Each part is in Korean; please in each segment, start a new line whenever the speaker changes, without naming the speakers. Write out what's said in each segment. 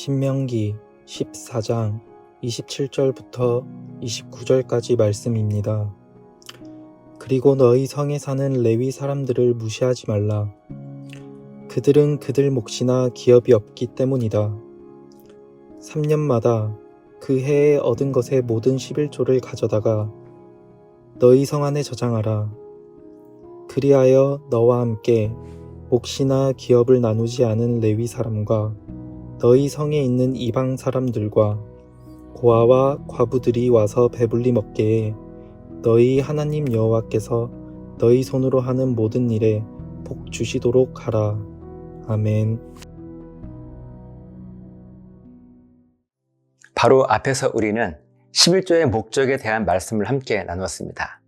신명기 14장 27절부터 29절까지 말씀입니다. 그리고 너희 성에 사는 레위 사람들을 무시하지 말라. 그들은 그들 몫이나 기업이 없기 때문이다. 3년마다 그 해에 얻은 것의 모든 11조를 가져다가 너희 성 안에 저장하라. 그리하여 너와 함께 몫이나 기업을 나누지 않은 레위 사람과 너희 성에 있는 이방 사람들과 고아와 과부들이 와서 배불리 먹게 해 너희 하나님 여호와께서 너희 손으로 하는 모든 일에 복 주시도록 하라. 아멘.
바로 앞에서 우리는 11조의 목적에 대한 말씀을 함께 나누었습니다.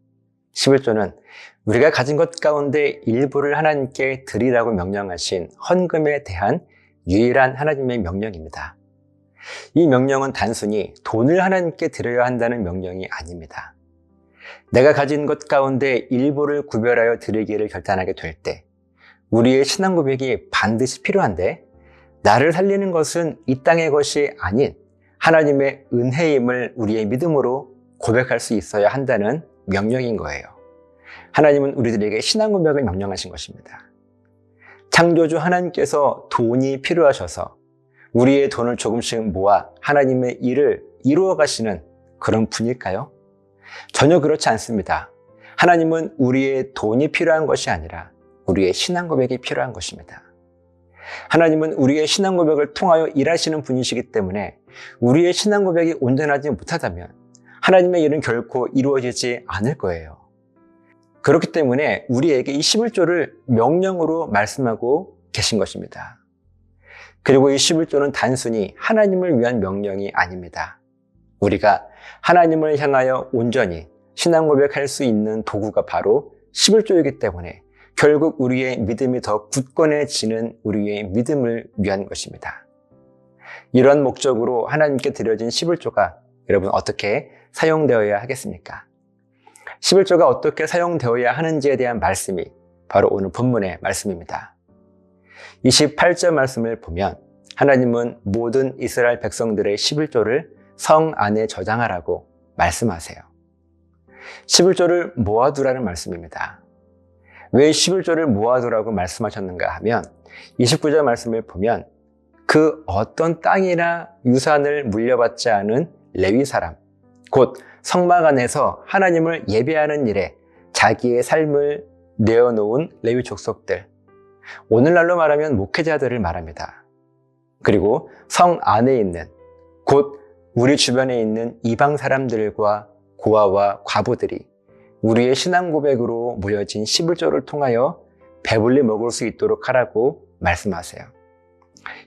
11조는 우리가 가진 것 가운데 일부를 하나님께 드리라고 명령하신 헌금에 대한 유일한 하나님의 명령입니다. 이 명령은 단순히 돈을 하나님께 드려야 한다는 명령이 아닙니다. 내가 가진 것 가운데 일부를 구별하여 드리기를 결단하게 될 때, 우리의 신앙 고백이 반드시 필요한데, 나를 살리는 것은 이 땅의 것이 아닌 하나님의 은혜임을 우리의 믿음으로 고백할 수 있어야 한다는 명령인 거예요. 하나님은 우리들에게 신앙 고백을 명령하신 것입니다. 창조주 하나님께서 돈이 필요하셔서 우리의 돈을 조금씩 모아 하나님의 일을 이루어 가시는 그런 분일까요? 전혀 그렇지 않습니다. 하나님은 우리의 돈이 필요한 것이 아니라 우리의 신앙 고백이 필요한 것입니다. 하나님은 우리의 신앙 고백을 통하여 일하시는 분이시기 때문에 우리의 신앙 고백이 온전하지 못하다면 하나님의 일은 결코 이루어지지 않을 거예요. 그렇기 때문에 우리에게 이 11조를 명령으로 말씀하고 계신 것입니다. 그리고 이 11조는 단순히 하나님을 위한 명령이 아닙니다. 우리가 하나님을 향하여 온전히 신앙 고백할 수 있는 도구가 바로 11조이기 때문에 결국 우리의 믿음이 더 굳건해지는 우리의 믿음을 위한 것입니다. 이런 목적으로 하나님께 드려진 11조가 여러분 어떻게 사용되어야 하겠습니까? 11조가 어떻게 사용되어야 하는지에 대한 말씀이 바로 오늘 본문의 말씀입니다. 28절 말씀을 보면 하나님은 모든 이스라엘 백성들의 11조를 성 안에 저장하라고 말씀하세요. 11조를 모아두라는 말씀입니다. 왜 11조를 모아두라고 말씀하셨는가 하면 29절 말씀을 보면 그 어떤 땅이나 유산을 물려받지 않은 레위 사람, 곧 성막 안에서 하나님을 예배하는 일에 자기의 삶을 내어놓은 레위 족속들, 오늘날로 말하면 목회자들을 말합니다. 그리고 성 안에 있는 곧 우리 주변에 있는 이방 사람들과 고아와 과부들이 우리의 신앙 고백으로 모여진 11조를 통하여 배불리 먹을 수 있도록 하라고 말씀하세요.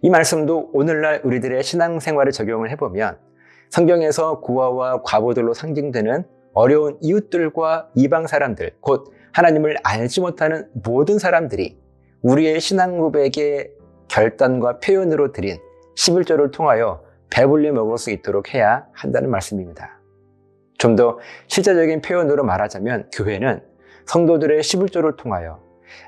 이 말씀도 오늘날 우리들의 신앙 생활을 적용을 해보면 성경에서 고아와 과부들로 상징되는 어려운 이웃들과 이방 사람들, 곧 하나님을 알지 못하는 모든 사람들이 우리의 신앙 고백의 결단과 표현으로 드린 11조를 통하여 배불리 먹을 수 있도록 해야 한다는 말씀입니다. 좀 더 실제적인 표현으로 말하자면 교회는 성도들의 11조를 통하여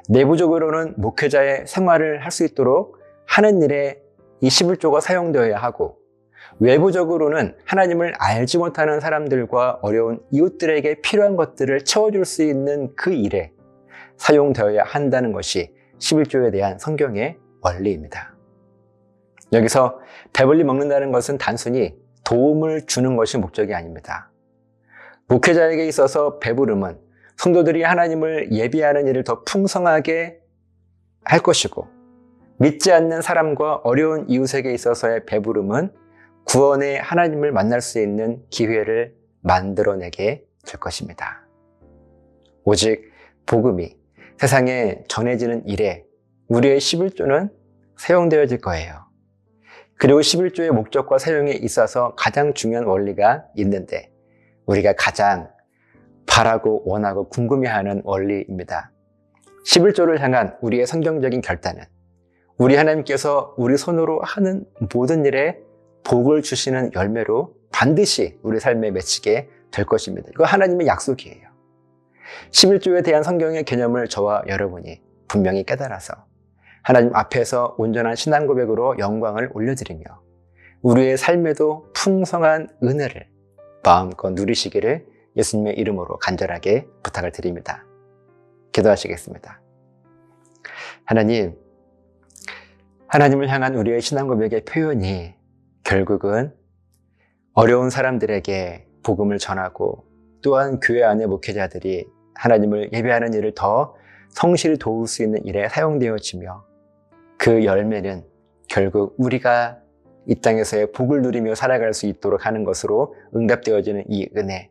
내부적으로는 목회자의 생활을 할 수 있도록 하는 일에 이 11조가 사용되어야 하고 외부적으로는 하나님을 알지 못하는 사람들과 어려운 이웃들에게 필요한 것들을 채워줄 수 있는 그 일에 사용되어야 한다는 것이 11조에 대한 성경의 원리입니다. 여기서 배불리 먹는다는 것은 단순히 도움을 주는 것이 목적이 아닙니다. 목회자에게 있어서 배부름은 성도들이 하나님을 예비하는 일을 더 풍성하게 할 것이고 믿지 않는 사람과 어려운 이웃에게 있어서의 배부름은 구원의 하나님을 만날 수 있는 기회를 만들어내게 될 것입니다. 오직 복음이 세상에 전해지는 일에 우리의 11조는 사용되어질 거예요. 그리고 11조의 목적과 사용에 있어서 가장 중요한 원리가 있는데 우리가 가장 바라고 원하고 궁금해하는 원리입니다. 11조를 향한 우리의 성경적인 결단은 우리 하나님께서 우리 손으로 하는 모든 일에 복을 주시는 열매로 반드시 우리 삶에 맺히게 될 것입니다. 이거 하나님의 약속이에요. 11조에 대한 성경의 개념을 저와 여러분이 분명히 깨달아서 하나님 앞에서 온전한 신앙 고백으로 영광을 올려드리며 우리의 삶에도 풍성한 은혜를 마음껏 누리시기를 예수님의 이름으로 간절하게 부탁을 드립니다. 기도하시겠습니다. 하나님, 하나님을 향한 우리의 신앙 고백의 표현이 결국은 어려운 사람들에게 복음을 전하고 또한 교회 안의 목회자들이 하나님을 예배하는 일을 더 성실히 도울 수 있는 일에 사용되어지며 그 열매는 결국 우리가 이 땅에서의 복을 누리며 살아갈 수 있도록 하는 것으로 응답되어지는 이 은혜.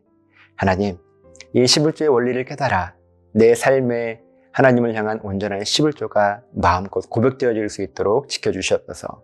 하나님, 이 11조의 원리를 깨달아 내 삶에 하나님을 향한 온전한 11조가 마음껏 고백되어질 수 있도록 지켜주시옵소서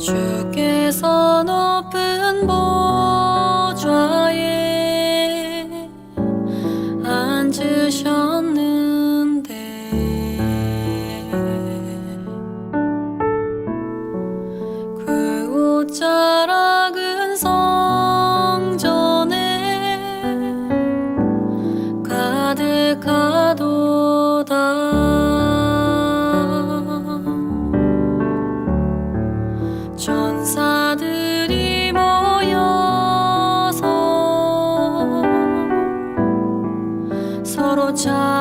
주께서 높은 보좌에 앉으셨는데. 그 옷처럼 child.